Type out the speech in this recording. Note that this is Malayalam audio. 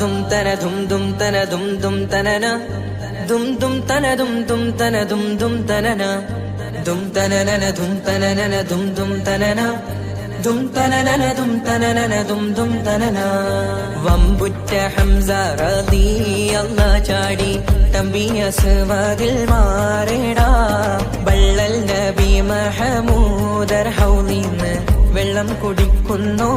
ദും തന ദും ദും തന ദും ദും തനന. ദും ദും തന ദും ദും തന ദും ദും തനന. ദും തനനന ദും തനനന ദും ദും തനന. ദും തനനന ദും തനനന ദും ദും തനന. വമ്പുറ്റ ഹംസ റളിയല്ല ചാടി. തമ്പിയ സുവതിൽ മാറിടാ. ബള്ളൽ നബി മഹമൂദർ ഹൗലിന്ന് വെള്ളം കുടിക്കുന്നു